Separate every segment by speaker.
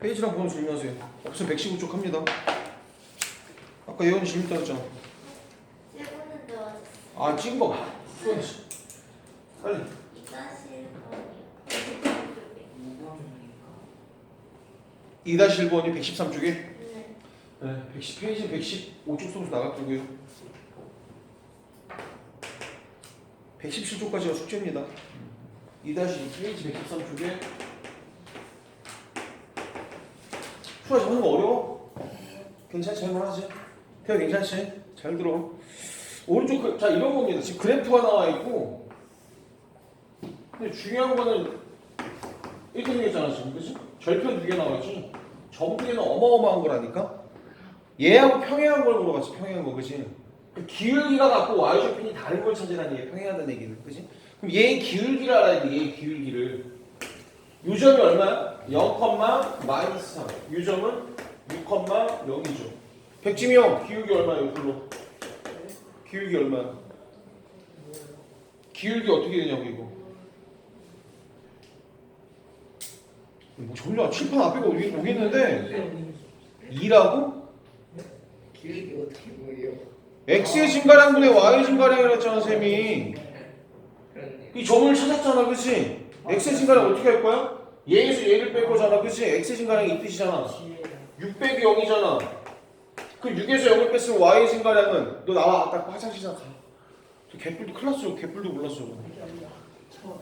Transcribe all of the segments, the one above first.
Speaker 1: 페이지랑 번호 질문하세요. 없으면 115쪽 합니다. 아까 예원이 질문 따졌잖아. 아 찍은 거 봐. 빨리.
Speaker 2: 이다시
Speaker 1: 2-1번이 113쪽에
Speaker 2: 네.
Speaker 1: 네, 110 페이지 115쪽 소수 나갔고요. 117쪽까지가 숙제입니다. 2-2 페이지 113쪽에 수아 하는 거 어려워? 괜찮지? 할만하지? 태아 괜찮지? 잘 들어. 오른쪽 그- 자 이런 겁니다. 지금 그래프가 나와 있고 근데 중요한 거는 이렇게 생겼잖아 지금 그치? 절편 두 개 나와있지? 점 두 개는 어마어마한 거라니까? 얘하고 평행한 걸 물어봤지 평행한 거 그치? 그 기울기가 갖고 y절편이 다른 걸 찾으라는 얘기 평행하다는 얘기는 그치? 그럼 얘의 기울기를 알아야 돼 얘의 기울기를 요 점이 얼마야? 0, 마이너스 3 요점은 6, 0이죠 백지미 형 기울기 얼마야 이걸로? 기울기 얼마야? 기울기 어떻게 되냐고 이거 뭐 전혀 칠판 앞에가 오기, 오겠는데 2라고?
Speaker 3: 기획이 어떻게 보여?
Speaker 1: x의 증가량분의 y의 증가량이라고 했잖아 쌤이 이 점을 찾았잖아 그치? x의 증가량 어떻게 할 거야? 얘에서 얘를 뺄 거잖아 그치? x의 증가량이 이 뜻이잖아. 6 빼기 0이잖아. 그 6에서 0을 뺐으면 y의 증가량은 너 나와 딱 화장실에서 가. 저 개뿔도 큰일 났어. 개뿔도 몰랐어.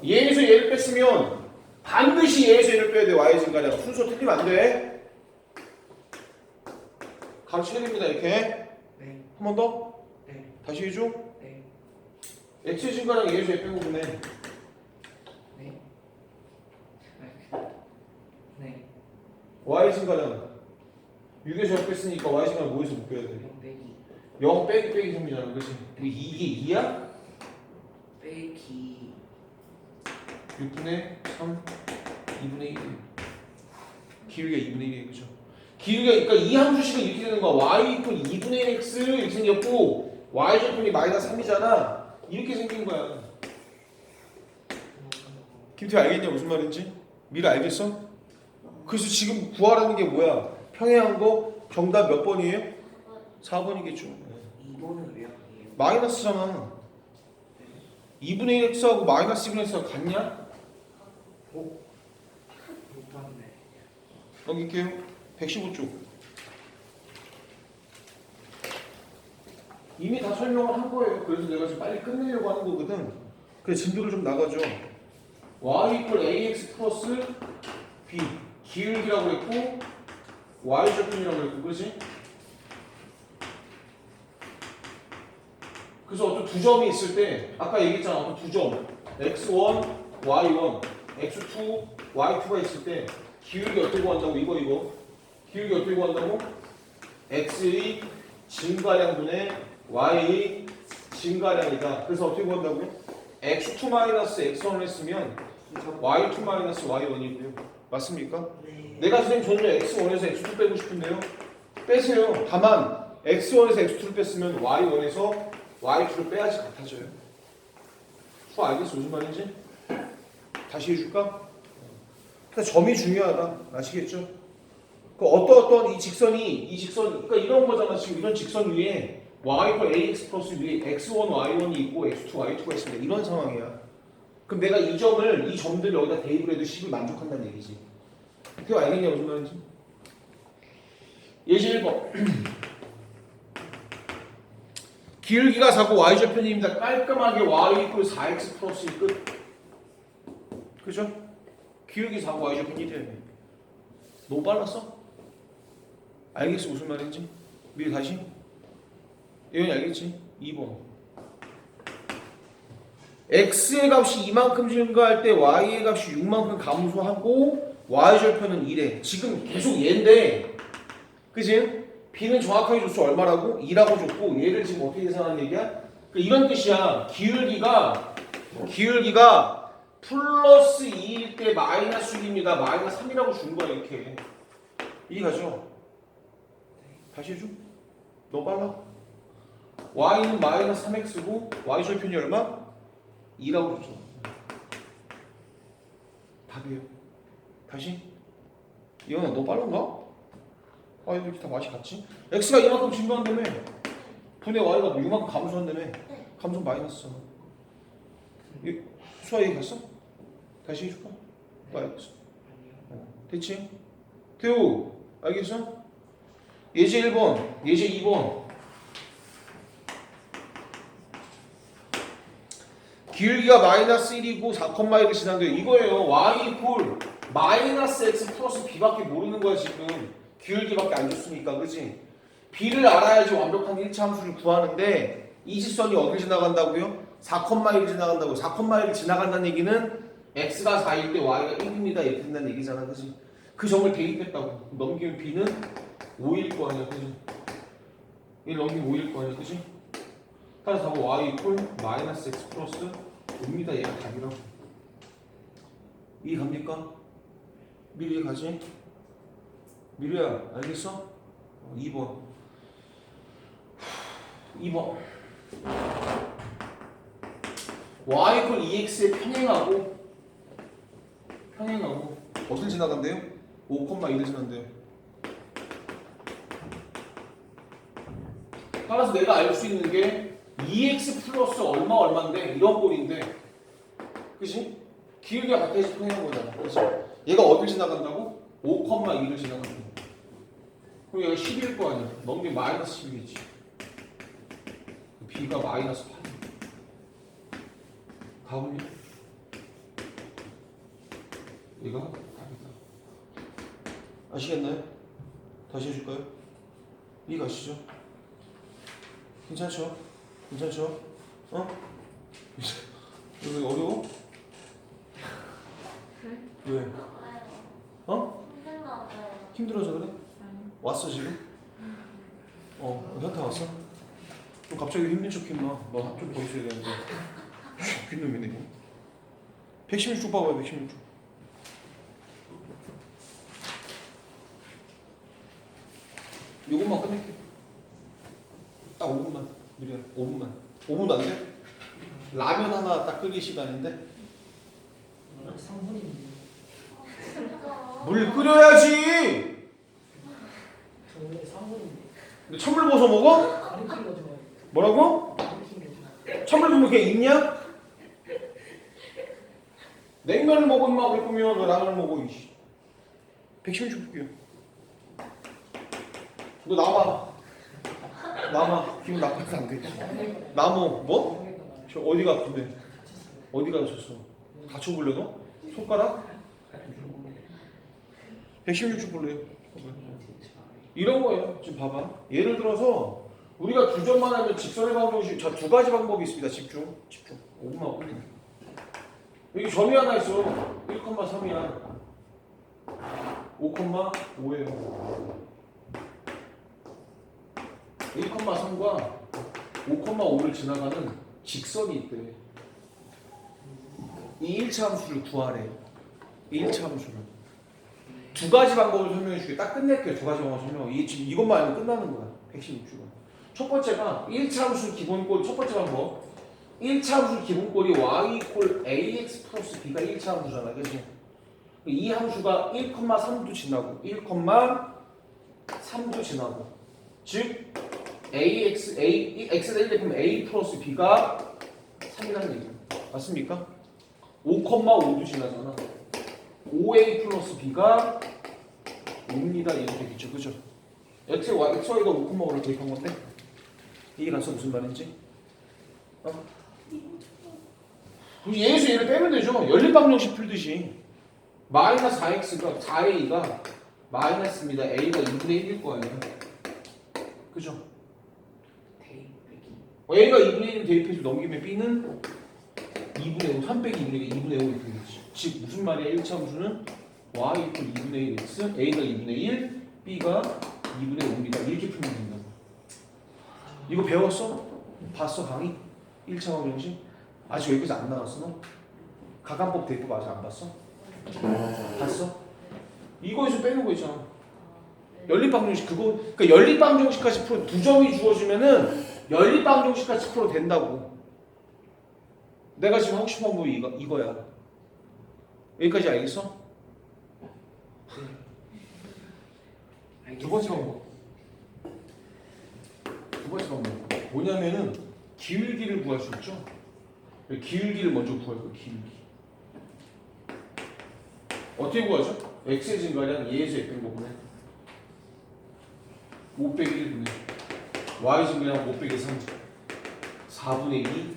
Speaker 1: 얘에서 얘를 뺐으면 반드시 얘에서 얘를 빼야 돼 y의 증가량. 순서 틀리면 안돼. 가르쳐야 됩니다 이렇게.
Speaker 3: 네,
Speaker 1: 한 번 더?
Speaker 3: 네,
Speaker 1: 다시 해줘?
Speaker 3: 네,
Speaker 1: x의 증가량 얘에서 얘 빼고 보내.
Speaker 3: 네. 네.
Speaker 1: Y 증가량 6에서 0 뺐으니까 y 증가량 뭐에서 못 빼야 돼?
Speaker 3: 빼기
Speaker 1: 0 빼기 빼기 생기잖아? 근데 이게 2야?
Speaker 3: 빼기
Speaker 1: 6분의 3 2분의 1 기울기가 2분의 1이에요 그죠? 기울기가 그러니까 이 함수식은 이렇게 되는 거야 y 이퀄 2분의 1x 이렇게 생겼고 y 절편이 마이너스 3이잖아 이렇게 생긴 거야 김태 알겠냐 무슨 말인지? 미리 알겠어? 그래서 지금 구하라는 게 뭐야? 평행한 거 정답 몇 번이에요? 4번이겠죠
Speaker 3: 2번은 왜 아니에요?
Speaker 1: 마이너스잖아 2분의 1x하고 마이너스 2분의 x가 같냐?
Speaker 3: 못 봤네.
Speaker 1: 넘길게요 115쪽 이미 다 설명을 한 거예요 그래서 내가 지금 빨리 끝내려고 하는 거거든 그래서 진도를 좀 나가죠 y 이퀄 ax 플러스 b 기울기라고 했고 y 절편이라고 했고 그렇지? 그래서 어떤 두 점이 있을 때 아까 얘기했잖아 어떤 두 점 x1, y1, x2, y2가 있을 때 기울기 어떻게 구한다고 이거 이거 기울기 어떻게 구한다고? x의 증가량분의 y의 증가량이다 그래서 어떻게 구한다고요? x2 마이너스 x1을 했으면 y2 마이너스 y1이고요 맞습니까?
Speaker 3: 네.
Speaker 1: 내가 선생님 저는 x1에서 x2 빼고 싶은데요 빼세요 다만 x1에서 x2를 뺐으면 y1에서 y2를 빼야지 같아져요 수 알겠어 무슨 말인지? 다시 해줄까? 그러니까 점이 중요하다 아시겠죠? 그 어떤 어떤 이 직선이 이 직선 그러니까 이런 거잖아 지금 이런 직선 위에 y 이퀄 ax 플러스 위에 x1 y1이 있고 x2 y2가 있습니다 이런 상황이야 그럼 내가 이 점을 이 점들을 여기다 대입을 해도 10이 만족한다는 얘기지 그거 알겠냐 무슨 말인지? 예시 1번 기울기가 4고 y절편입니다 깔끔하게 y 이퀄 4x 플러스 1끝 그죠? 기울기 4고 y절편 1이에요 너무 빨랐어? 알겠어 무슨 말인지? 미리 다시 예원이 알겠지? 2번 x의 값이 이만큼 증가할 때 y의 값이 6만큼 감소하고 y절편은 1에 지금 계속 얘인데 그지? b는 정확하게 줬어 얼마라고? 2라고 줬고 얘를 지금 어떻게 계산하는 얘기야? 그러니까 이런 뜻이야 기울기가 기울기가 플러스 2일 때 마이너스 6입니다 마이너스 3이라고 준 거야 이렇게 이해가죠? 다시 해줘 너무 빨라 y는 마이너스 3x고 y 절편이 얼마? 2라고 줬죠 답이에요 다시 이현아 너 빠른가? 아 이렇게 다 맛이 같지? x가 이만큼 증가한다며 분의 y가 뭐 이만큼 감소한다며 감소 마이너스 이 수아 얘기 갔어? 다시 해줄까? 나 알겠어
Speaker 3: 아니요.
Speaker 1: 됐지? 태우 알겠어? 예제 1번 예제 2번 기울기가 마이너스 1이고 4,1을 지난데 이거예요 y 이퀄 마이너스 x 플러스 b밖에 모르는 거야 지금 기울기밖에 안 줬으니까 그지? b를 알아야지 완벽한 1차 함수를 구하는데 이 직선이 어딜 지나간다고요? 4,1을 지나간다고요 4,1을 지나간다는 얘기는 x가 4일 때 y가 1입니다 이렇게 된다는 얘기잖아 그지? 그 점을 대입했다고 넘기면 b는 5일 거 아니야 그지? 1 넘기면 5일 거 아니야 그지? 따라서 y 이퀄 마이너스 x 플러스 5입니다 얘가 답이라고 이해 갑니까? 미리 가지? 미리야 알겠어? 어, 2번 2번 y 이퀄 2x에 평행하고 평행하고 어딜 지나간대요? 5,1을 지난대요 따라서 내가 알 수 있는 게 2x 플러스 얼마 얼마인데 이런 꼴인데 그치? 기울기가 같아서 평행한 거잖아 그치? 얘가 어딜 지나간다고? 5,2를 지나간다 그럼 얘가 10일 거 아니야 넘기면 마이너스 10이겠지 b가 마이너스 8 답은요? 얘가 답이다 아시겠나요? 다시 해줄까요? 이해 가시죠? 괜찮죠? 괜찮죠? 어? 이거 어려워? 왜? 어? 힘들어서 그래? 왔어 지금? 어 현타 왔어? 너 갑자기 힘든 척 했나? 너 한쪽 더 있어야 되는데 웃긴 놈이네 이거 116쪽 봐봐요 116쪽 요것만 끝낼게 딱 5분만 미리야 5분만 5분도 안 돼? 라면 하나 딱 끓일 시간인데. 물 끓여야지
Speaker 3: 저 원래 상분인데.
Speaker 1: 근데 찬물 부어서 먹어?
Speaker 3: 가르치는 거 좋아해요.
Speaker 1: 뭐라고?
Speaker 3: 좋아해요.
Speaker 1: 찬물 부으면 그게 있냐? 냉면을 먹어 임마 그럴 거면 왜 라면을 먹어 이씨 116 볼게요 너 남아 남아 기분 나빠서 안돼 나무 뭐? 저 어디가 아픈데? 어디가 다쳤어 다쳐볼래 너? 손가락? 116쪽 볼래요 이런 거예요. 지금 봐봐. 예를 들어서 우리가 두 점만 하면 직선의 방정식 자두 가지 방법이 있습니다. 집중. 집중. 5분만 하고 끝내. 여기 점이 하나 있어. 1,3이야. 5,5예요 1,3과 5,5를 지나가는 직선이 있대. 이 1차 함수를 구하래. 이 1차 함수를. 두 가지 방법을 설명해 줄게. 딱 끝낼게요 두 가지 방법 설명. 이, 지금 이것만 알면 끝나는 거야. 116주가. 첫 번째가 1차 함수 기본꼴 첫 번째 방법. 1차 함수 기본꼴이 y ax 플러스 b가 1차 함수잖아. 그치? 이 함수가 1,3도 지나고 1,3도 지나고. 즉 ax a x가 1 되면 a 플러스 b가 3이라는 얘기야 맞습니까? 5,5도 지나잖아 5a 플러스 b가 5입니다 이렇게 되겠죠 그죠? x, y, x, y가 5,5를 대입한 건데 이해 갔어 무슨 말인지? 어? 그럼 얘에서 얘를 빼면 되죠 연립방정식 풀듯이 마이너스 4x가 4a가 마이너스입니다 a가 2분의 1일 거 아니에요 그죠? 어, a가 2분의 1을 대입해서 넘기면 b는 2분의 5, 3 빼기 2분의 2분의 5 이렇게 되겠지 즉 무슨 말이야 1차 함수는 y 이퀄 2분의 1 x a가 2분의 1 b가 2분의 5입니다 이렇게 풀면 된다고 이거 배웠어? 봤어 강의? 1차 방정식? 아직 여기까지 안 나왔어 너? 가간법 대입법 아직 안 봤어? 봤어? 이거에서 빼는 거 있잖아 연립방정식 그거 그러니까 연립방정식까지 풀어 두 점이 주어지면은 연립방정식까지 풀어 된다고 내가 지금 하고 싶은 방법이 이거, 이거야 여기까지 알겠어? 두 번째 방법. 두 번째 방법. 뭐냐면은 기울기를 구할 수 있죠. 기울기를 먼저 구할 거예요. 기울기. 어떻게 구하죠? x의 증가량 예에서 뺀 거구나. 5 빼기 1분의 y 증가량 5 빼기 3 4분의 2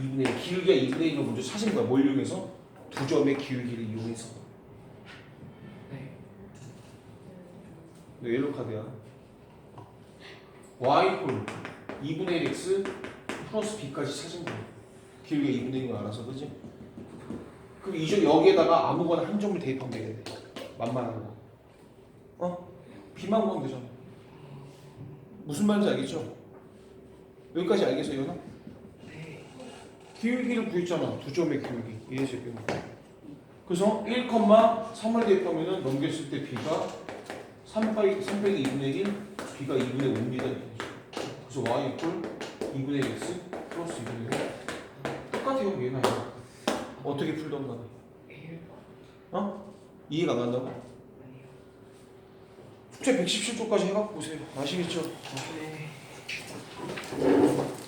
Speaker 1: 2분의 1 기울기가 2분의 1로 먼저 찾은 거야. 뭘 이용해서? 두 점의 기울기를 이용해서.
Speaker 3: 네.
Speaker 1: 너 옐로 카드야. y 콜 2분의 1 x 플러스 b까지 찾은 거야. 기울기가 2분의 1인 거 알아서 그지? 그럼 이점 여기에다가 아무거나 한 점을 대입하면 돼. 만만한 거. 어? b만 구하면 되잖아. 무슨 말인지 알겠죠? 여기까지 알겠어, 이거는?
Speaker 3: 네.
Speaker 1: 기울기를 구했잖아. 두 점의 기울기. 예시 빼고. 그래서 1,3을 대입하면은 넘겼을 때 b가 3 빼기 3 빼기 2분의 1, b가 2분의 5입니다. 그래서 y 이퀄 2분의 x 플러스 2분의 1. 똑같아요, 얘나 얘. 어떻게 풀던 간에.
Speaker 3: 1번.
Speaker 1: 어? 이해가 안 간다고? 숙제 117쪽까지 해갖고 보세요. 아시겠죠?
Speaker 3: 네.